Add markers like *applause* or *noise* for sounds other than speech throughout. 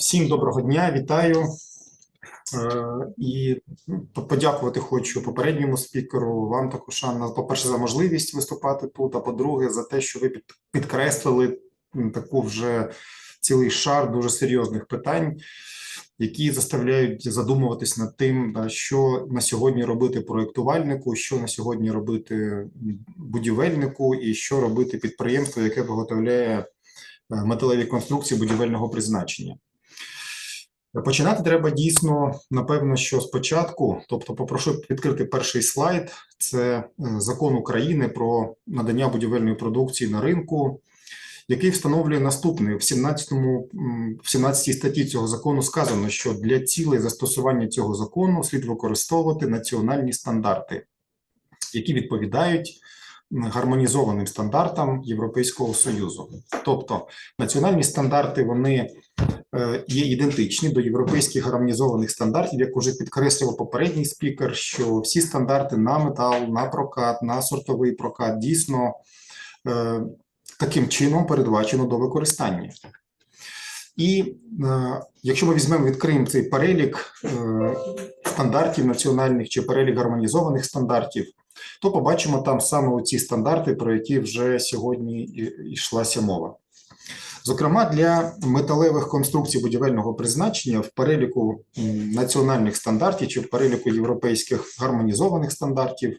Всім доброго дня, вітаю. Е, І ну, подякувати хочу попередньому спікеру, вам також, Анна, по-перше, за можливість виступати тут, а по-друге, за те, що ви під- підкреслили таку вже цілий шар дуже серйозних питань, які заставляють задумуватись над тим, що на сьогодні робити проєктувальнику, що на сьогодні робити будівельнику, і що робити підприємству, яке виготовляє е, металеві конструкції будівельного призначення. Починати треба дійсно, напевно, що спочатку, тобто попрошу відкрити перший слайд. Це е, закон України про надання будівельної продукції на ринку, який встановлює наступне. В 17, м, в 17 статті цього закону сказано, що для цілей застосування цього закону слід використовувати національні стандарти, які відповідають гармонізованим стандартам Європейського Союзу. Тобто національні стандарти вони е, є ідентичні до європейських гармонізованих стандартів, як уже підкреслював попередній спікер, що всі стандарти на метал, на прокат, на сортовий прокат дійсно е, таким чином передбачено до використання. І е, якщо ми візьмемо, відкриємо цей перелік е, стандартів національних чи перелік гармонізованих стандартів, то побачимо там саме оці стандарти, про які вже сьогодні йшлася мова. Зокрема, для металевих конструкцій будівельного призначення в переліку національних стандартів чи в переліку європейських гармонізованих стандартів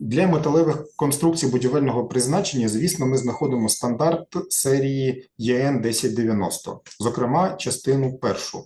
для металевих конструкцій будівельного призначення, звісно, ми знаходимо стандарт серії ЄН 1090, зокрема, частину першу.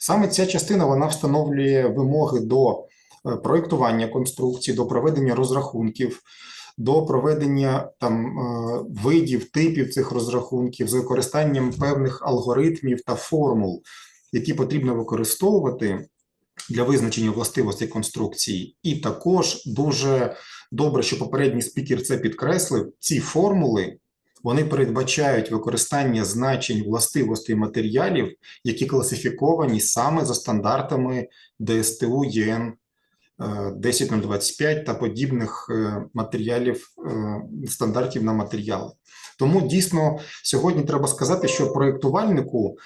Саме ця частина вона встановлює вимоги до проєктування конструкцій, до проведення розрахунків, до проведення там е, видів, типів цих розрахунків з використанням певних алгоритмів та формул, які потрібно використовувати для визначення властивостей конструкції. І також дуже добре, що попередній спікер це підкреслив. Ці формули вони передбачають використання значень властивостей матеріалів, які класифіковані саме за стандартами ДСТУ ЄН е, 10025 та подібних е, матеріалів, е, стандартів на матеріали. Тому дійсно сьогодні треба сказати, що проєктувальнику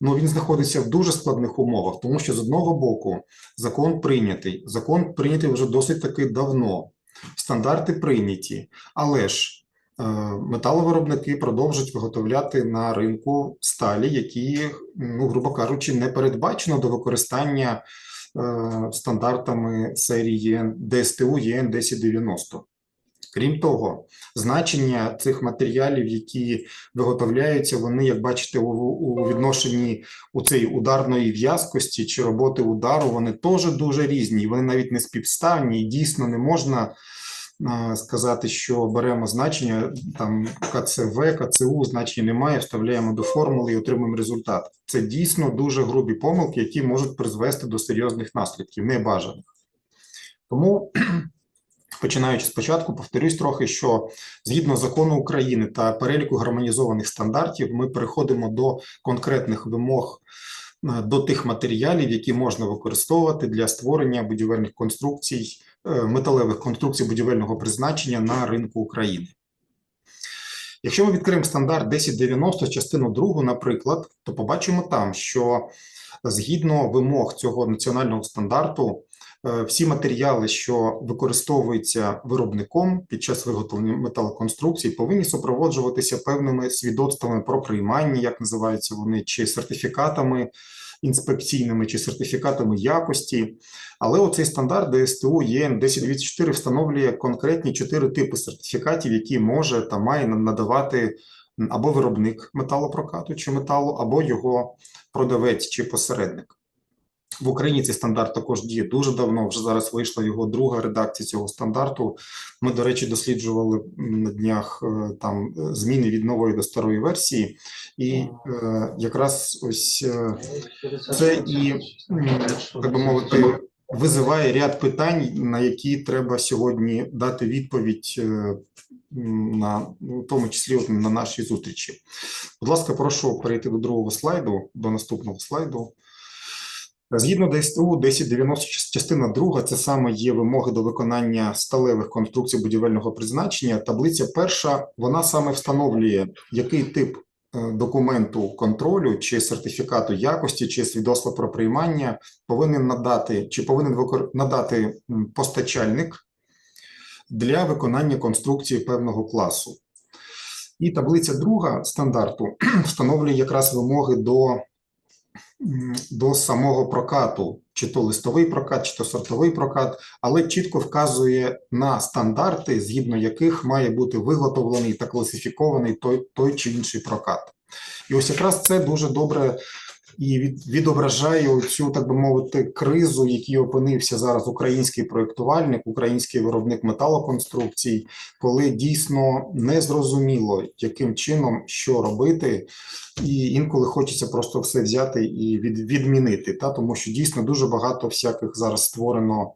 ну він знаходиться в дуже складних умовах, тому що з одного боку закон прийнятий, закон прийнятий вже досить таки давно, стандарти прийняті, але ж е, металовиробники продовжують виготовляти на ринку сталі, які, ну грубо кажучи, не передбачено до використання стандартами серії ДСТУ ЄН 1090. Крім того, значення цих матеріалів, які виготовляються, вони, як бачите, у, відношенні у цієї ударної в'язкості чи роботи удару, вони теж дуже різні, вони навіть не співставні, і дійсно не можна е, сказати, що беремо значення там КЦВ, КЦУ, значення немає, вставляємо до формули і отримуємо результат. Це дійсно дуже грубі помилки, які можуть призвести до серйозних наслідків, небажаних. Тому *clears throat* Починаючи спочатку, повторюсь трохи, що згідно закону України та переліку гармонізованих стандартів, ми переходимо до конкретних вимог е, до тих матеріалів, які можна використовувати для створення будівельних конструкцій, металевих конструкцій будівельного призначення на ринку України. Якщо ми відкриємо стандарт 1090, частину 2, наприклад, то побачимо там, що згідно вимог цього національного стандарту, е, всі матеріали, що використовуються виробником під час виготовлення металоконструкцій, повинні супроводжуватися певними свідоцтвами про приймання, як називаються вони, чи сертифікатами інспекційними, чи сертифікатами якості. Але оцей стандарт ДСТУ ЄН 1024 встановлює конкретні чотири типи сертифікатів, які може та має надавати або виробник металопрокату чи металу, або його продавець чи посередник. В Україні цей стандарт також діє дуже давно. Вже зараз вийшла його друга редакція цього стандарту. Ми, до речі, досліджували на днях е, там е, зміни від нової до старої версії, і е, якраз ось е, це і, так би мовити, визиває ряд питань, на які треба сьогодні дати відповідь, на в тому числі на нашій зустрічі. Будь ласка, прошу перейти до другого слайду, до наступного слайду. Згідно ДСТУ 1090 частина 2, це саме є вимоги до виконання сталевих конструкцій будівельного призначення. Таблиця перша, вона саме встановлює, який тип е, документу контролю чи сертифікату якості, чи свідоцтва про приймання повинен надати чи повинен викор- надати постачальник для виконання конструкції певного класу. І таблиця друга стандарту *clears throat* встановлює якраз вимоги до, до самого прокату, чи то листовий прокат, чи то сортовий прокат, але чітко вказує на стандарти, згідно яких має бути виготовлений та класифікований той, той чи інший прокат. І ось якраз це дуже добре і від, відображає цю, так би мовити, кризу, в якій опинився зараз український проєктувальник, український виробник металоконструкцій, коли дійсно не зрозуміло, яким чином що робити, і інколи хочеться просто все взяти і від, відмінити, та тому що дійсно дуже багато всяких зараз створено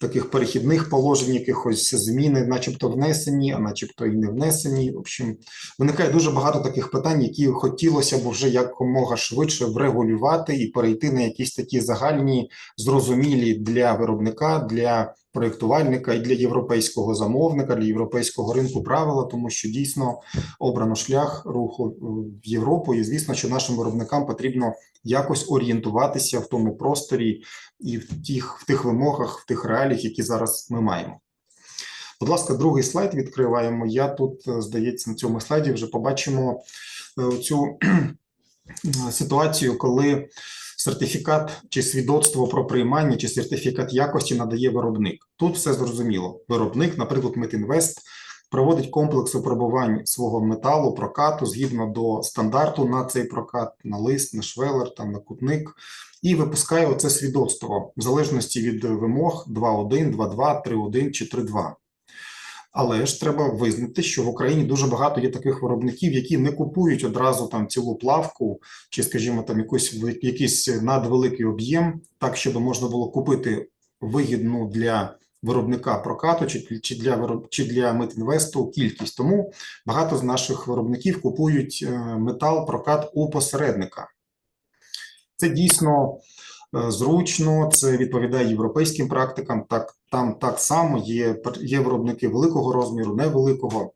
таких перехідних положень, якихось зміни, начебто внесені, а начебто і не внесені. В общем, виникає дуже багато таких питань, які хотілося б вже якомога швидше врегулювати і перейти на якісь такі загальні, зрозумілі для виробника, для проєктувальника і для європейського замовника, для європейського ринку правила, тому що дійсно обрано шлях руху е, в Європу, і звісно, що нашим виробникам потрібно якось орієнтуватися в тому просторі і в тих, в тих вимогах, в тих реаліях, які зараз ми маємо. Будь ласка, другий слайд відкриваємо. Я тут, е, здається, на цьому слайді вже побачимо е, цю *clears throat* ситуацію, коли сертифікат чи свідоцтво про приймання, чи сертифікат якості надає виробник. Тут все зрозуміло. Виробник, наприклад, Метінвест, проводить комплекс випробувань свого металу, прокату згідно до стандарту на цей прокат, на лист, на швелер, там на кутник, і випускає оце свідоцтво в залежності від вимог 2.1, 2.2, 3.1 чи 3.2. Але ж треба визнати, що в Україні дуже багато є таких виробників, які не купують одразу там цілу плавку, чи, скажімо, там якусь якийсь надвеликий об'єм, так щоб можна було купити вигідну для виробника прокату чи, чи для вироб, чи для Метінвесту кількість. Тому багато з наших виробників купують е, метал, прокат у посередника. Це дійсно е, зручно, це відповідає європейським практикам. Так там так само є, є виробники великого розміру, невеликого.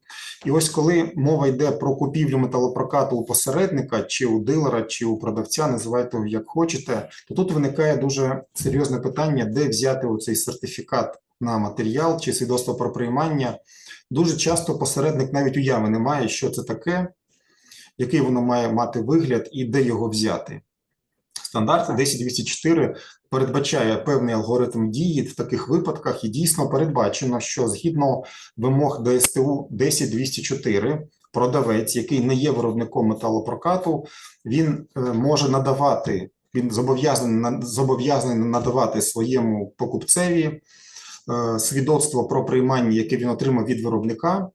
І ось коли мова йде про купівлю металопрокату у посередника, чи у дилера, чи у продавця, називайте його як хочете, то тут виникає дуже серйозне питання, де взяти оцей сертифікат на матеріал чи свідоцтво про приймання. Дуже часто посередник навіть уяви не має, що це таке, який воно має мати вигляд і де його взяти. Стандарт 10204 передбачає певний алгоритм дії в таких випадках, і дійсно передбачено, що згідно вимог ДСТУ 10204 продавець, який не є виробником металопрокату, він е, може надавати, він зобов'язаний зобов'язаний надавати своєму покупцеві свідоцтво про приймання, яке він отримав від виробника,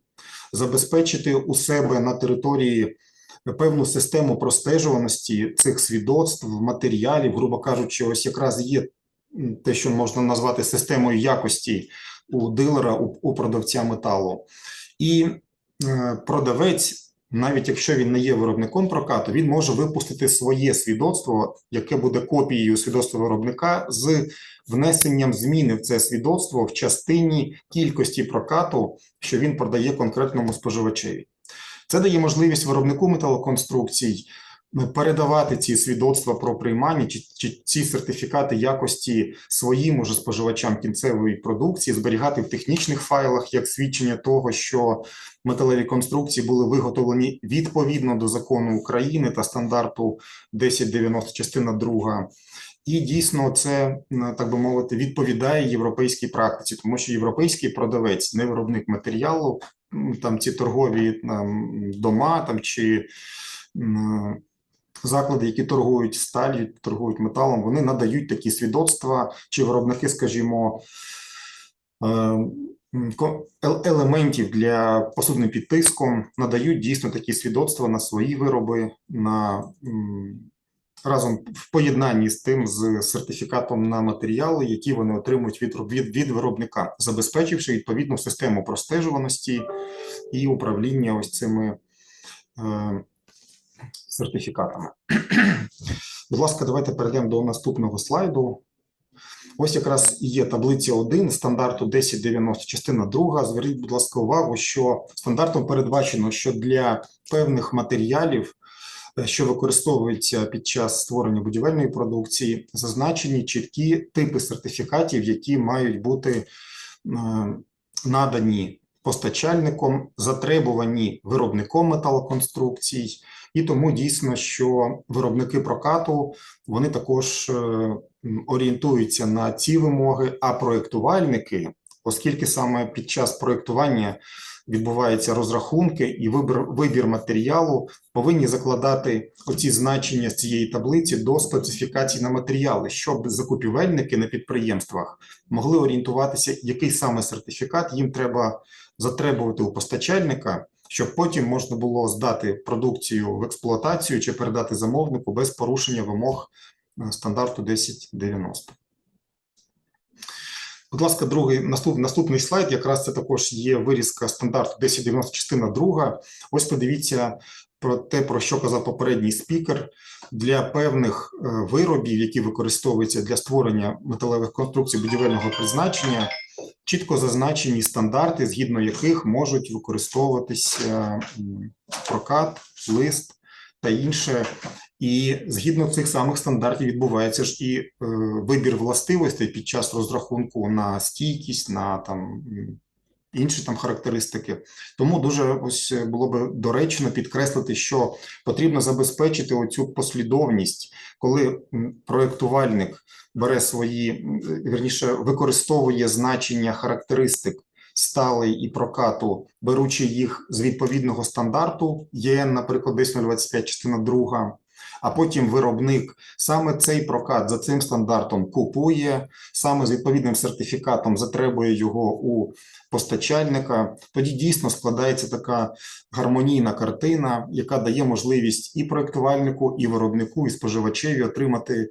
забезпечити у себе на території певну систему простежуваності цих свідоцтв, матеріалів, грубо кажучи, ось якраз є те, що можна назвати системою якості у дилера, у, у продавця металу, і е, продавець. Навіть якщо він не є виробником прокату, він може випустити своє свідоцтво, яке буде копією свідоцтва виробника з внесенням зміни в це свідоцтво в частині кількості прокату, що він продає конкретному споживачеві. Це дає можливість виробнику металоконструкцій ну, передавати ці свідоцтва про приймання чи, чи ці сертифікати якості своїм уже споживачам кінцевої продукції, зберігати в технічних файлах як свідчення того, що металеві конструкції були виготовлені відповідно до закону України та стандарту 1090 частина 2. І дійсно це так би мовити відповідає європейській практиці, тому що європейський продавець, не виробник матеріалу, там ці торгові там, дома там чи заклади, які торгують сталью, торгують металом, вони надають такі свідоцтва, чи виробники, скажімо, е, елементів для посудним під тиском надають дійсно такі свідоцтва на свої вироби, на разом в поєднанні з тим з сертифікатом на матеріали, які вони отримують від від, від виробника, забезпечивши відповідну систему простежуваності і управління ось цими е, сертифікатами. Будь ласка, давайте перейдемо до наступного слайду. Ось якраз є таблиця 1 стандарту 1090, частина 2. Зверніть, будь ласка, увагу, що стандартом передбачено, що для певних матеріалів е, що використовується під час створення будівельної продукції, зазначені чіткі типи сертифікатів, які мають бути е, надані постачальником, затребувані виробником металоконструкцій, і тому дійсно, що виробники прокату вони також е, орієнтуються на ці вимоги, а проєктувальники, оскільки саме під час проєктування відбуваються розрахунки і вибір, вибір матеріалу, повинні закладати оці значення з цієї таблиці до специфікацій на матеріали, щоб закупівельники на підприємствах могли орієнтуватися, який саме сертифікат їм треба затребувати у постачальника, щоб потім можна було здати продукцію в експлуатацію чи передати замовнику без порушення вимог стандарту 1090. Будь ласка, другий наступ, наступний слайд. Якраз це також є вирізка стандарту 1090, частина друга. Ось подивіться про те, про що казав попередній спікер. Для певних е, виробів, які використовуються для створення металевих конструкцій будівельного призначення, чітко зазначені стандарти, згідно яких можуть використовуватися прокат, лист та інше. І згідно цих самих стандартів відбувається ж і е, вибір властивостей під час розрахунку на стійкість, на там інші там характеристики. Тому дуже ось було би доречно підкреслити, що потрібно забезпечити оцю послідовність, коли м, проєктувальник бере свої, м, вірніше, використовує значення характеристик сталий і прокату, беручи їх з відповідного стандарту, ЄН, наприклад, 1025 частина друга, а потім виробник саме цей прокат за цим стандартом купує, саме з відповідним сертифікатом затребує його у постачальника. Тоді дійсно складається така гармонійна картина, яка дає можливість і проєктувальнику, і виробнику, і споживачеві отримати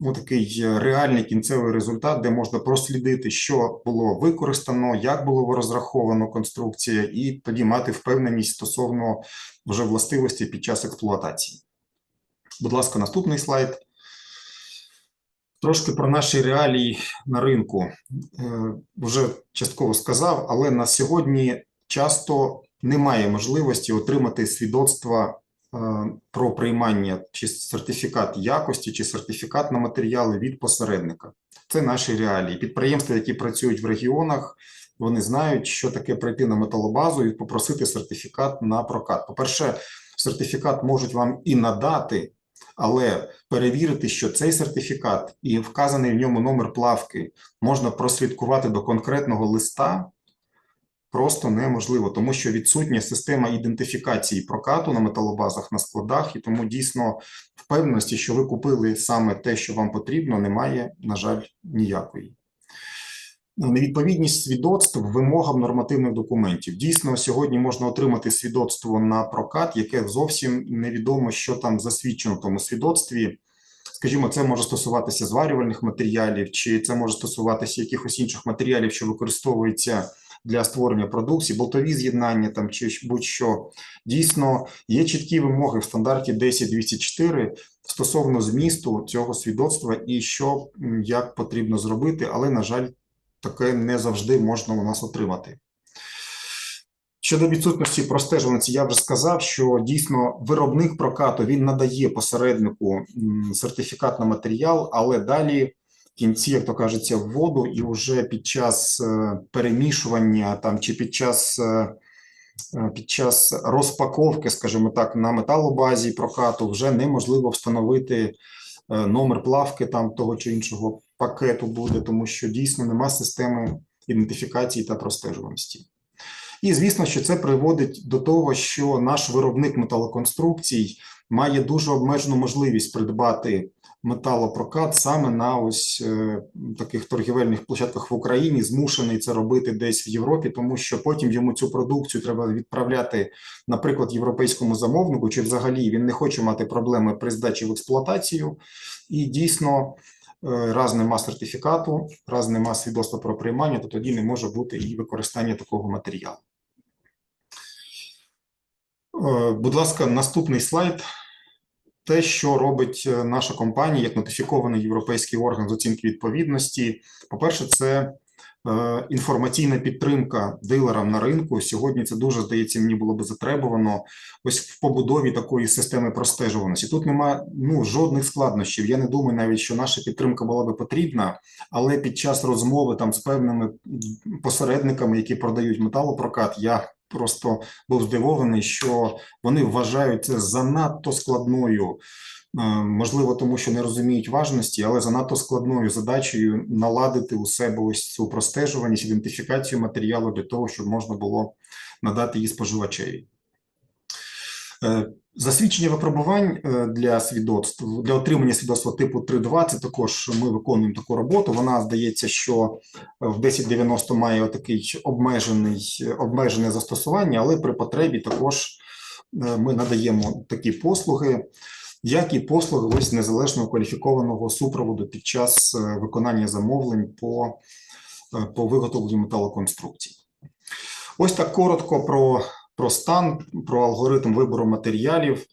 ну, такий е, реальний кінцевий результат, де можна прослідити, що було використано, як було розраховано конструкція, і тоді мати впевненість стосовно вже властивості під час експлуатації. Будь ласка, наступний слайд. Трошки про наші реалії на ринку. Е, Вже частково сказав, але на сьогодні часто немає можливості отримати свідоцтва е, про приймання чи сертифікат якості, чи сертифікат на матеріали від посередника. Це наші реалії. Підприємства, які працюють в регіонах, вони знають, що таке прийти на металобазу і попросити сертифікат на прокат. По-перше, сертифікат можуть вам і надати, але перевірити, що цей сертифікат і вказаний в ньому номер плавки можна прослідкувати до конкретного листа. Просто неможливо, тому що відсутня система ідентифікації прокату на металобазах на складах, і тому дійсно впевненості, що ви купили саме те, що вам потрібно, немає, на жаль, ніякої. Невідповідність свідоцтв вимогам нормативних документів. Дійсно, сьогодні можна отримати свідоцтво на прокат, яке зовсім невідомо, що там засвідчено в тому свідоцтві. Скажімо, це може стосуватися зварювальних матеріалів, чи це може стосуватися якихось інших матеріалів, що використовуються для створення продукції, болтові з'єднання там чи будь-що. Дійсно, є чіткі вимоги в стандарті 10204 стосовно змісту цього свідоцтва і що як потрібно зробити, але, на жаль, таке не завжди можна у нас отримати. Щодо відсутності простежуваності, я вже сказав, що дійсно виробник прокату він надає посереднику сертифікат на матеріал, але далі в кінці, як то кажеться, в воду, і вже під час е, перемішування там чи під час. е, е, Під час розпаковки, скажімо так, на металобазі прокату вже неможливо встановити номер плавки там того чи іншого пакету буде, тому що дійсно нема системи ідентифікації та простежуваності. І звісно, що це приводить до того, що наш виробник металоконструкцій має дуже обмежену можливість придбати металопрокат саме на ось е, таких торгівельних площадках в Україні, змушений це робити десь в Європі, тому що потім йому цю продукцію треба відправляти, наприклад, європейському замовнику, чи взагалі він не хоче мати проблеми при здачі в експлуатацію, і дійсно. е, Раз нема сертифікату, раз нема свідоцтва про приймання, то тоді не може бути і використання такого матеріалу. Е, Будь ласка, наступний слайд. Те, що робить е, наша компанія як нотифікований європейський орган з оцінки відповідності. По-перше, це Е, Інформаційна підтримка дилерам на ринку сьогодні це дуже здається, мені було би затребувано ось в побудові такої системи простежуваності. Тут немає ну жодних складнощів. Я не думаю навіть, що наша підтримка була би потрібна, але під час розмови там з певними посередниками, які продають металопрокат, я просто був здивований, що вони вважають це занадто складною. е, Можливо, тому що не розуміють важності, але занадто складною задачею наладити у себе ось цю простежуваність, ідентифікацію матеріалу для того, щоб можна було надати її споживачеві. Е, Засвідчення випробувань е, для свідоцтв для отримання свідоцтва типу 3.2 це також ми виконуємо таку роботу. Вона здається, що в 1090 має отакий обмежений обмежене застосування, але при потребі також е, ми надаємо такі послуги, як і послуги ось незалежного кваліфікованого супроводу під час е, виконання замовлень по, е, по виготовленню металоконструкцій. Ось так коротко про про стан, про алгоритм вибору матеріалів.